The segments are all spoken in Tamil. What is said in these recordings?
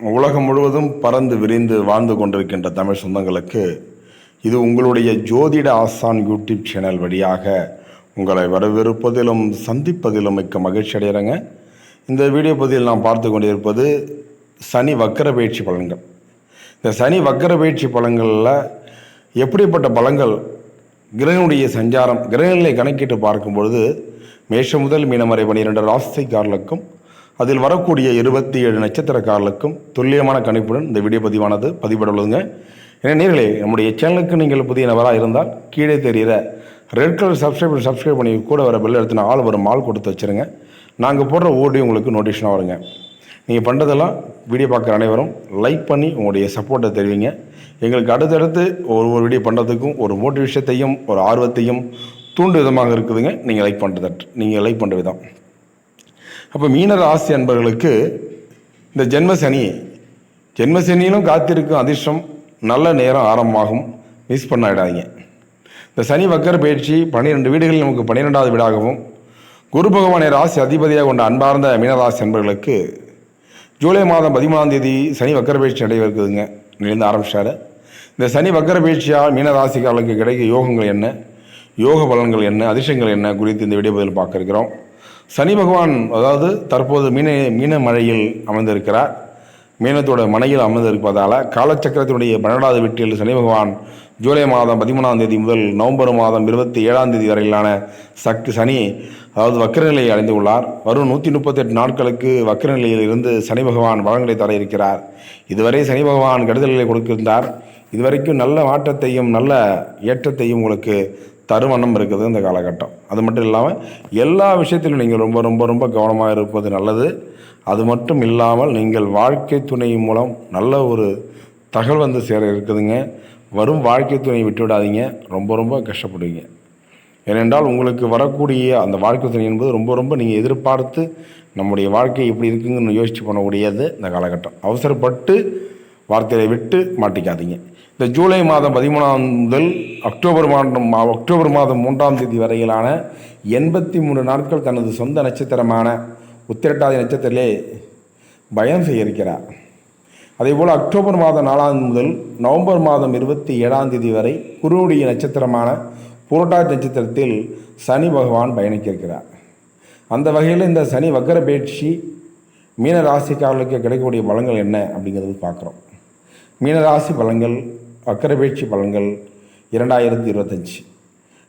உலகம் முழுவதும் பறந்து விரிந்து வாழ்ந்து கொண்டிருக்கின்ற தமிழ் சொந்தங்களுக்கு இது உங்களுடைய ஜோதிட ஆசான் யூடியூப் சேனல் வழியாக உங்களை வரவிருப்பதிலும் சந்திப்பதிலும் மிக்க மகிழ்ச்சி அடைகிறேங்க. இந்த வீடியோ பதிவில் நாம் பார்த்து கொண்டிருப்பது சனி வக்கர பயிற்சி பலன்கள். இந்த சனி வக்கர பயிற்சி பலன்களில் எப்படிப்பட்ட பலங்கள் கிரகனுடைய சஞ்சாரம் கிரகங்களை கணக்கிட்டு பார்க்கும்பொழுது மேஷம் முதல் மீனம் வரை பனிரெண்டு ராசிக்காரர்களுக்கும் அதில் வரக்கூடிய இருபத்தி ஏழு நட்சத்திரக்காரர்களுக்கும் துல்லியமான கணிப்புடன் இந்த வீடியோ பதிவானது பதிவிடப்படுதுங்க. ஏன்னா நேர்களே நம்முடைய சேனலுக்கு நீங்கள் புதிய நபராக இருந்தால் கீழே தெரிகிற ரெட் கலர் சப்ஸ்கிரைப் சப்ஸ்கிரைப் பண்ணி கூட வர பெல் எடுத்து ஆள் வரும் ஆள் கொடுத்து வச்சுருங்க. நாங்கள் போடுற ஓடியோ உங்களுக்கு நோட்டிஃபிகேஷனாக வருங்க. நீங்கள் பண்ணுறதெல்லாம் வீடியோ பார்க்குற அனைவரும் லைக் பண்ணி உங்களுடைய சப்போர்ட்டை தெரிவிங்க. எங்களுக்கு அடுத்தடுத்து ஒரு ஒரு வீடியோ பண்ணுறதுக்கும் ஒரு மோட்டிவேஷத்தையும் ஒரு ஆர்வத்தையும் தூண்டு விதமாக இருக்குதுங்க. நீங்கள் லைக் பண்ணுறது நீங்கள் லைக் பண்ணுற விதம். அப்போ மீன ராசி அன்பர்களுக்கு இந்த ஜென்ம சனி ஜென்ம சனியிலும் காத்திருக்கும் அதிர்ஷ்டம் நல்ல நேரம் ஆரம்பமாகும். மிஸ் பண்ணிடாதீங்க இந்த சனி வக்கர பயிற்சி பன்னிரெண்டு வீடுகளில் நமக்கு பன்னிரெண்டாவது வீடாகவும் குரு பகவானை ராசி அதிபதியாக கொண்ட அன்பார்ந்த மீனராசி அன்பர்களுக்கு ஜூலை மாதம் பதிமூணாம் தேதி சனி வக்கர பயிற்சி நடைபெறுக்குதுங்க நிலைந்து ஆரம்பிச்சார். இந்த சனி வக்கர பயிற்சியால் மீனராசிக்காரர்களுக்கு கிடைக்க யோகங்கள் என்ன? யோக பலன்கள் என்ன? அதிர்ஷ்டங்கள் என்ன? குறித்து இந்த வீடியோ பதில் பார்க்க இருக்கிறோம். சனி பகவான் அதாவது தற்போது மீன மீன மழையில் அமைந்திருக்கிறார் மீனத்தோட மனையில் அமர்ந்திருப்பதால் காலச்சக்கரத்தினுடைய பன்னெண்டாவது வீட்டில் சனி பகவான் ஜூலை மாதம் பதிமூணாம் தேதி முதல் நவம்பர் மாதம் இருபத்தி ஏழாம் தேதி வரையிலான சக்தி சனி அதாவது வக்கரநிலையை அடைந்து உள்ளார். வரும் நூற்றி முப்பத்தெட்டு நாட்களுக்கு வக்கரநிலையில் இருந்து சனி பகவான் வளங்களை தர இருக்கிறார். இதுவரை சனி பகவான் கெடுதல்களை கொடுக்கின்றார் இதுவரைக்கும் நல்ல மாற்றத்தையும் நல்ல ஏற்றத்தையும் உங்களுக்கு தருவண்ணம் இருக்குது இந்த காலகட்டம். அது மட்டும் இல்லாமல் எல்லா விஷயத்திலும் நீங்கள் ரொம்ப ரொம்ப ரொம்ப கவனமாக இருப்பது நல்லது. அது மட்டும் இல்லாமல் நீங்கள் வாழ்க்கை துணை மூலம் நல்ல ஒரு தகவல் வந்து சேர இருக்குதுங்க. வரும் வாழ்க்கை துணை விட்டு விடாதீங்க ரொம்ப ரொம்ப கஷ்டப்படுவீங்க. ஏனென்றால் உங்களுக்கு வரக்கூடிய அந்த வாழ்க்கை துணை என்பது ரொம்ப ரொம்ப நீங்கள் எதிர்பார்த்து நம்முடைய வாழ்க்கை எப்படி இருக்குங்கன்னு யோசித்து பண்ணக்கூடியது இந்த காலகட்டம். அவசரப்பட்டு வார்த்தையை விட்டு மாட்டிக்காதீங்க. இந்த ஜூலை மாதம் பதிமூணாம் முதல் அக்டோபர் மாதம் அக்டோபர் மாதம் மூன்றாம் தேதி வரையிலான எண்பத்தி மூணு நாட்கள் தனது சொந்த நட்சத்திரமான உத்திரட்டாதி நட்சத்திரத்திலே பயம் செய்ய இருக்கிறார் அதேபோல் அக்டோபர் மாதம் நாலாம் முதல் நவம்பர் மாதம் இருபத்தி ஏழாம் தேதி வரை குருவுடைய நட்சத்திரமான புரட்டாதி நட்சத்திரத்தில் சனி பகவான் பயணிக்க இருக்கிறார் அந்த வகையில் இந்த சனி வக்கர பயிற்சி மீன ராசிக்காரர்களுக்கு கிடைக்கக்கூடிய பலங்கள் என்ன அப்படிங்கிறது பார்க்குறோம். மீனராசி பலங்கள் வக்கரபேட்சி பலன்கள் இரண்டாயிரத்தி இருபத்தஞ்சி.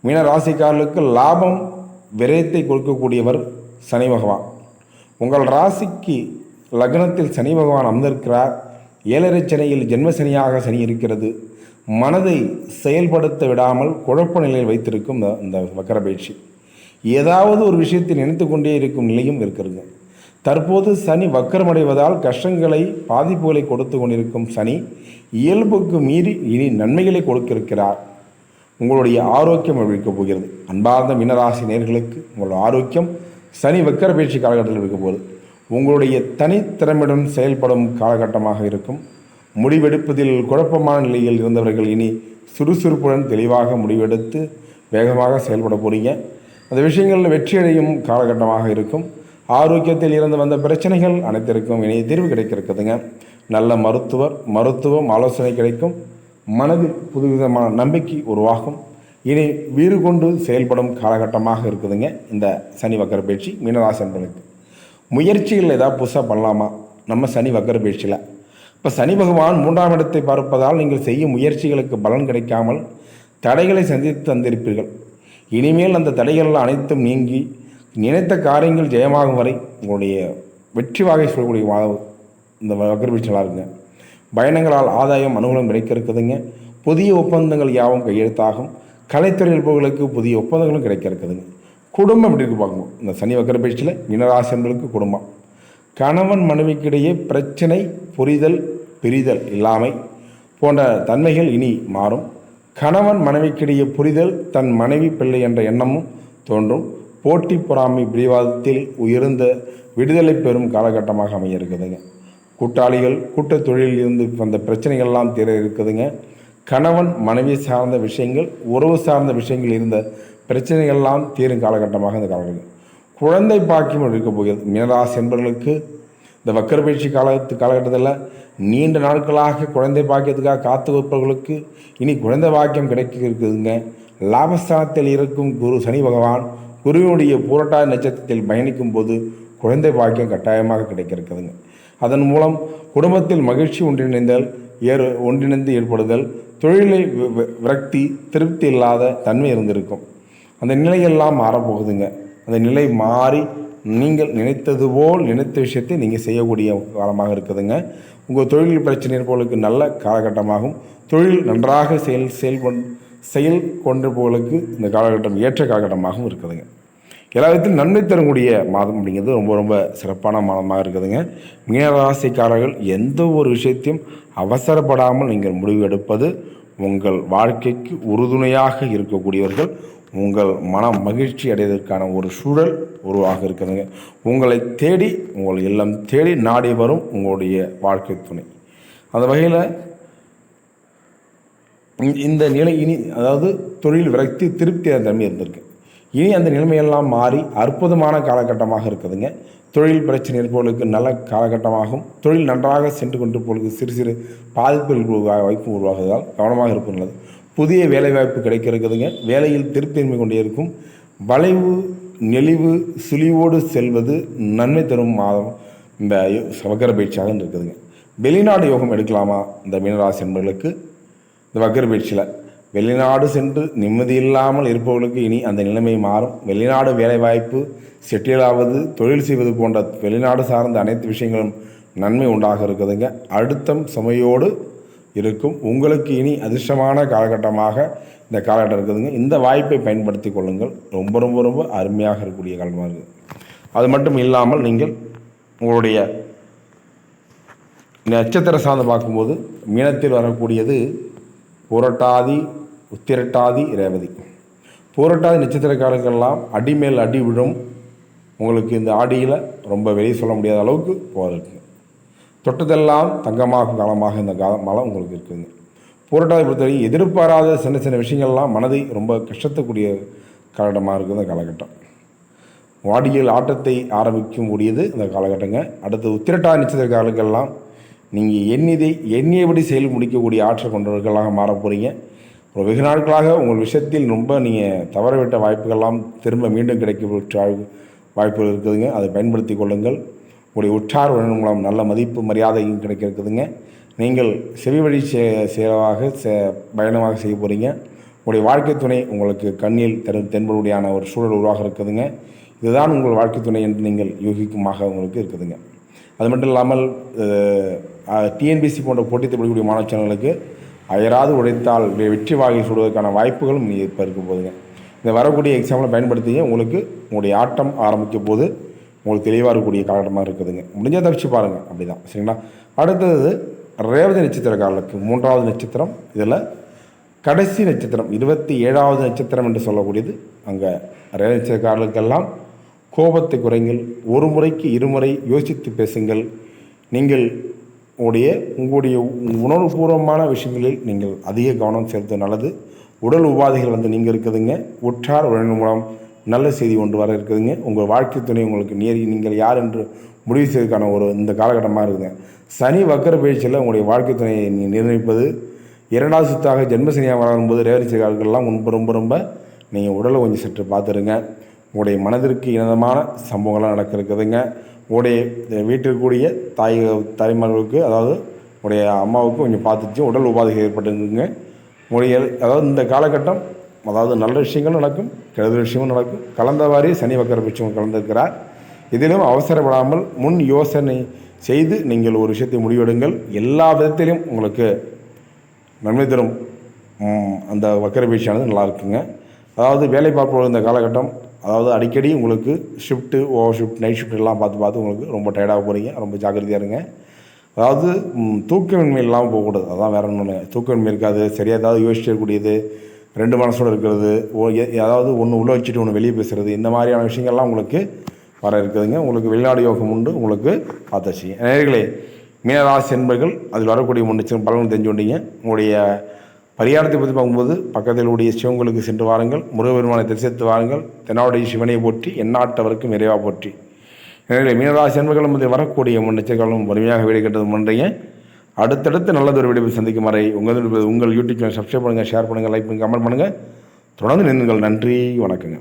மீன ராசிக்காரர்களுக்கு லாபம் விரயத்தை கொடுக்கக்கூடியவர் சனி பகவான். உங்கள் ராசிக்கு லக்னத்தில் சனி பகவான் அமர்ந்திருக்கிறார். ஏழரை சனியில் ஜென்மசனியாக சனி இருக்கிறது. மனதை செயல்படுத்த விடாமல் குழப்ப நிலையில் வைத்திருக்கும் இந்த- வக்கரபேட்சி. ஏதாவது ஒரு விஷயத்தை நினைத்து கொண்டே இருக்கும் நிலையும் இருக்கிறது. தற்போது சனி வக்கரமடைவதால் கஷ்டங்களை பாதிப்புகளை கொடுத்து கொண்டிருக்கும் சனி இயல்புக்கு மீறி இனி நன்மைகளை கொடுக்க இருக்கிறார் உங்களுடைய ஆரோக்கியம் அழிக்கப் போகிறது. அன்பார்ந்த மீனராசி நேர்களுக்கு உங்களோட ஆரோக்கியம் சனி வக்கர பயிற்சி காலகட்டத்தில் இருக்க போகுது. உங்களுடைய தனித்திறமையுடன் செயல்படும் காலகட்டமாக இருக்கும். முடிவெடுப்பதில் குழப்பமான நிலையில் இருந்தவர்கள் இனி சுறுசுறுப்புடன் தெளிவாக முடிவெடுத்து வேகமாக செயல்பட போறீங்க. அந்த விஷயங்களில் வெற்றியடையும் காலகட்டமாக இருக்கும். ஆரோக்கியத்தில் இருந்து வந்த பிரச்சனைகள் அனைத்திற்கும் இனி தீர்வு கிடைக்கிறதுங்க நல்ல மருத்துவர் மருத்துவம் ஆலோசனை கிடைக்கும். மனதில் புதுவிதமான நம்பிக்கை உருவாகும். இனி வீறு கொண்டு செயல்படும் காலகட்டமாக இருக்குதுங்க இந்த சனி வக்கர பயிற்சி மீனராசன்களுக்கு முயற்சிகள் ஏதாவது புதுசாக பண்ணலாமா? நம்ம சனி வக்கர பயிற்சியில். இப்போ சனி பகவான் மூன்றாம் இடத்தை பார்ப்பதால் நீங்கள் செய்யும் முயற்சிகளுக்கு பலன் கிடைக்காமல் தடைகளை சந்தித்து தந்திருப்பீர்கள். இனிமேல் அந்த தடைகள் அனைத்தும் நீங்கி நினைத்த காரியங்கள் ஜெயமாகும் வரை உங்களுடைய வெற்றி வாகை சொல்லக்கூடிய வா- இந்த வக்கர இருங்க பயணங்களால் ஆதாயம் அனுகூலம் கிடைக்க இருக்குதுங்க புதிய ஒப்பந்தங்கள் யாவும் கையெழுத்தாகும். கலைத்துறை இருப்பவர்களுக்கு புதிய ஒப்பந்தங்களும் கிடைக்க இருக்குதுங்க குடும்பம் எப்படி இருக்கு பார்க்கணும் இந்த சனி வக்கர பயிற்சியில் குடும்பம். கணவன் மனைவிக்கிடையே பிரச்சனை புரிதல் பிரிதல் இல்லாமை போன்ற தன்மைகள் இனி மாறும். கணவன் மனைவிக்கிடையே புரிதல் தன் மனைவி பிள்ளை என்ற எண்ணமும் தோன்றும். போட்டி பொறாமை பிடிவாதத்தில் உயர்ந்த விடுதலை பெறும் காலகட்டமாக அமைய இருக்குதுங்க கூட்டாளிகள் கூட்ட தொழிலில் இருந்து வந்த பிரச்சனைகள்லாம் தீர இருக்குதுங்க. கணவன் மனைவி சார்ந்த விஷயங்கள் உறவு சார்ந்த விஷயங்கள் இருந்த பிரச்சனைகள்லாம் தீரும் காலகட்டமாக இந்த காலகட்டம். குழந்தை பாக்கியம் இருக்க போகிறது. மீனராசி என்பவர்களுக்கு இந்த வக்கர பயிற்சி காலத்து காலகட்டத்தில் நீண்ட நாட்களாக குழந்தை பாக்கியத்துக்காக காத்து வைப்பவர்களுக்கு இனி குழந்தை பாக்கியம் கிடைக்க இருக்குதுங்க. லாபஸ்தானத்தில் இருக்கும் குரு சனி பகவான் குருவினுடைய பூரட்டாதி நட்சத்திரத்தில் பயணிக்கும் போது குழந்தை பாக்கியம் கட்டாயமாக கிடைக்க இருக்குதுங்க அதன் மூலம் குடும்பத்தில் மகிழ்ச்சி ஒன்றிணைந்தல் ஏறு ஒன்றிணைந்து ஏற்படுதல் தொழிலை விரக்தி திருப்தி இல்லாத தன்மை இருந்திருக்கும். அந்த நிலையெல்லாம் மாறப்போகுதுங்க. அந்த நிலை மாறி நீங்கள் நினைத்தது போல் நினைத்த விஷயத்தை நீங்கள் செய்யக்கூடிய காலமாக இருக்குதுங்க. உங்கள் தொழில் பிரச்சனை போலுக்கு நல்ல காலகட்டமாகும். தொழில் நன்றாக செயல் செயல்கொண் செயல் கொண்டிருப்பவர்களுக்கு இந்த காலகட்டம் ஏற்ற காலகட்டமாகவும் இருக்குதுங்க. எல்லா விதத்திலும் நன்மை தரக்கூடிய மாதம் அப்படிங்கிறது ரொம்ப ரொம்ப சிறப்பான மாதமாக இருக்குதுங்க. மீனராசிக்காரர்கள் எந்த ஒரு விஷயத்தையும் அவசரப்படாமல் நீங்கள் முடிவு எடுப்பது உங்கள் வாழ்க்கைக்கு உறுதுணையாக இருக்கக்கூடியவர்கள் உங்கள் மன மகிழ்ச்சி அடைவதற்கான ஒரு சூழல் உருவாக இருக்குதுங்க. உங்களை தேடி உங்கள் இல்லம் தேடி நாடி வரும் உங்களுடைய வாழ்க்கை துணை. அந்த வகையில் இந்த- இந்த நிலை இனி அதாவது தொழில் விரக்தி திருப்தி அந்த தன்மை இருந்திருக்கு. இனி அந்த நிலைமையெல்லாம் மாறி அற்புதமான காலகட்டமாக இருக்குதுங்க. தொழில் பிரச்சனை இருப்பவர்களுக்கு நல்ல காலகட்டமாகும். தொழில் நன்றாக சென்று கொண்டிருப்பவர்களுக்கு சிறு சிறு பாதிப்புகள் வாய்ப்பு உருவாகுவதால் கவனமாக இருப்பது நல்லது. புதிய வேலைவாய்ப்பு கிடைக்க இருக்குதுங்க வேலையில் திருப்தியின்மை கொண்டே இருக்கும். வளைவு நெளிவு சுழிவோடு செல்வது நன்மை தரும் மாதம் இந்த சவக்கர பயிற்சியாக இருக்குதுங்க வெளிநாடு யோகம் எடுக்கலாமா? இந்த மீனராசி என்பர்களுக்கு இந்த வக்கர பயிற்சியில் வெளிநாடு சென்று நிம்மதி இல்லாமல் இருப்பவர்களுக்கு இனி அந்த நிலைமை மாறும். வெளிநாடு வேலைவாய்ப்பு செட்டில் ஆவது தொழில் செய்வது போன்ற வெளிநாடு சார்ந்த அனைத்து விஷயங்களும் நன்மை உண்டாக இருக்குதுங்க. அழுத்தம் சுமையோடு இருக்கும். உங்களுக்கு இனி அதிர்ஷ்டமான காலகட்டமாக இந்த காலகட்டம் இருக்குதுங்க. இந்த வாய்ப்பை பயன்படுத்தி கொள்ளுங்கள். ரொம்ப ரொம்ப ரொம்ப அருமையாக இருக்கக்கூடிய காலமாக இருக்குது அது மட்டும் இல்லாமல் நீங்கள் உங்களுடைய நட்சத்திர சார்ந்து பார்க்கும்போது மீனத்தில் வரக்கூடியது புரட்டாதி உத்திரட்டாதி ரேவதி. பூரட்டாதி நட்சத்திரக்காரர்கள்லாம் அடி மேல் அடி விழும். உங்களுக்கு இந்த ஆடியில் ரொம்ப வெளியே சொல்ல முடியாத அளவுக்கு போகிறதுக்கு தொட்டதெல்லாம் தங்கமாகும் காலமாக இந்த காலம் மலம் உங்களுக்கு இருக்குதுங்க பூரட்டாதி பொறுத்தவரை எதிர்பாராத சின்ன சின்ன விஷயங்கள்லாம் மனதை ரொம்ப கஷ்டத்தக்கூடிய காலகட்டமாக இருக்குது இந்த காலகட்டம். வாடியில் ஆட்டத்தை ஆரம்பிக்கும் கூடியது இந்த காலகட்டங்க. அடுத்து உத்திரட்டாதி நட்சத்திரக்காரர்களெல்லாம் நீங்கள் எண்ணிதை எண்ணியபடி செயல் முடிக்கக்கூடிய ஆற்றல் கொண்டவர்களாக மாறப் போகிறீங்க ஒரு வெகு நாட்களாக உங்கள் விஷயத்தில் ரொம்ப நீங்கள் தவறவிட்ட வாய்ப்புகள்லாம் திரும்ப மீண்டும் கிடைக்க வாய்ப்புகள் இருக்குதுங்க. அதை பயன்படுத்தி கொள்ளுங்கள். உங்களுடைய உற்றார் உடன் மூலம் நல்ல மதிப்பு மரியாதையும் கிடைக்க இருக்குதுங்க நீங்கள் செவி வழி செயலாக சேவாக பயணமாக செய்ய போகிறீங்க உங்களுடைய வாழ்க்கை துணை உங்களுக்கு கண்ணில் தெரு தென்படுபடியான ஒரு சூழல் உருவாக இருக்குதுங்க. இதுதான் உங்கள் வாழ்க்கை துணை என்று நீங்கள் யூகிக்குமாக உங்களுக்கு இருக்குதுங்க. அது மட்டும் இல்லாமல் டிஎன்பிசி போன்ற போட்டி தேடக்கூடிய மாணவ சேனல்களுக்கு அயராது உழைத்தால் வெற்றி வாகை சுடுவதற்கான வாய்ப்புகளும் இப்போ இருக்கும் போதுங்க. இந்த வரக்கூடிய எக்ஸாமில் பயன்படுத்திங்க உங்களுக்கு உங்களுடைய ஆட்டம் ஆரம்பிக்க போது உங்களுக்கு தெளிவாக இருக்கக்கூடிய காலகட்டமாக இருக்குதுங்க. முடிஞ்சால் தப்பிச்சு பாருங்கள் அப்படி தான் சரிங்களா? அடுத்தது ரேவதி நட்சத்திரக்காரர்களுக்கு மூன்றாவது நட்சத்திரம். இதில் கடைசி நட்சத்திரம் இருபத்தி ஏழாவது நட்சத்திரம் என்று சொல்லக்கூடியது. அங்கே ரேவதி நட்சத்திரக்காரர்களுக்கெல்லாம் கோபத்தை குறைங்கள். ஒரு முறைக்கு இருமுறை யோசித்து பேசுங்கள். நீங்கள் உடைய உங்களுடைய உணர்வுபூர்வமான விஷயங்களில் நீங்கள் அதிக கவனம் செலுத்த நல்லது. உடல் உபாதைகள் வந்து நீங்கள் இருக்குதுங்க. உற்றார் உறவினர் மூலம் நல்ல செய்தி ஒன்று வர இருக்குதுங்க. உங்கள் வாழ்க்கை துணை உங்களுக்கு நேரி நீங்கள் யார் என்று முடிவு செய்வதற்கான ஒரு இந்த காலகட்டமாக இருக்குதுங்க. சனி வக்கர பயிற்சியில் உங்களுடைய வாழ்க்கை துணையை நீ நிர்ணயிப்பது. இரண்டாவது சுத்தாக ஜென்மசனியாக வரும்போது செய்கிறார்கள்லாம் ரொம்ப ரொம்ப ரொம்ப நீங்கள் உடலை கொஞ்சம் சற்று பார்த்துருங்க. உங்களுடைய மனதிற்கு இனதமான சம்பவங்கள்லாம் நடக்கிறதுங்க உங்களுடைய வீட்டிற்குரிய தாய் தாய்மார்களுக்கு அதாவது உங்களுடைய அம்மாவுக்கு கொஞ்சம் பார்த்துச்சு உடல் உபாதைகள் ஏற்பட்டுங்க உங்களுடைய அதாவது இந்த காலகட்டம் அதாவது நல்ல விஷயங்களும் நடக்கும் கெடுதல் விஷயமும் நடக்கும். கலந்தவாறே சனி வக்கர பிச்சவங்க கலந்திருக்கிறார். இதிலும் அவசரப்படாமல் முன் யோசனை செய்து நீங்கள் ஒரு விஷயத்தை முடிவெடுங்கள். எல்லா விதத்திலும் உங்களுக்கு நன்மை தரும். அந்த வக்கர பயிற்சியானது நல்லா இருக்குங்க. அதாவது வேலை பார்ப்பவர்கள் இந்த காலகட்டம் அதாவது அடிக்கடி உங்களுக்கு shift over shift night shift எல்லாம் பார்த்து பார்த்து உங்களுக்கு ரொம்ப டயர்டாக போகிறீங்க ரொம்ப ஜாக்கிரதையாக இருங்க. அதாவது தூக்கமின்மை இல்லாமல் போகக்கூடாது. அதான் வேற ஒன்று தூக்கமின்மை இருக்காது. சரியாக ஏதாவது யோசிக்கக்கூடியது ரெண்டு மனசோட இருக்கிறது. ஓ ஏதாவது அதாவது ஒன்று உள்ளே வச்சுட்டு ஒன்று வெளியே பேசுகிறது இந்த மாதிரியான விஷயங்கள்லாம் உங்களுக்கு வர இருக்குதுங்க. உங்களுக்கு வெளிநாடு யோகம் உண்டு. உங்களுக்கு பார்த்தாச்சு. நேர்களே மீனராசி என்பர்கள் அதில் வரக்கூடிய முன்னெச்சரிக்கை பலன் தெரிஞ்சு கொண்டீங்க உங்களுடைய பரிகாரத்தை பற்றி பார்க்கும்போது பக்கத்தில் உடைய சிவங்களுக்கு சென்று வாருங்கள் முருகபெருமானை தரிசித்து வாருங்கள் தென்னாவுடைய சிவனை போற்றி எந்நாட்டவருக்கும் இறைவா போற்றி. எனவே மீனராசி அன்பர்களும் இதில் வரக்கூடிய முன்னெச்சரிக்கைகளும் வலிமையாக வீடு கட்டது முன்றைய அடுத்தடுத்து நல்லதொரு வீடியோ சந்திக்கும் வரை உங்கள் உங்கள் யூடியூப் சேனல் சப்ஸ்கிரைப் பண்ணுங்கள் ஷேர் பண்ணுங்கள் லைக் பண்ணுங்கள் கமெண்ட் பண்ணுங்கள் தொடர்ந்து நின்றுங்கள் நன்றி வணக்கங்க.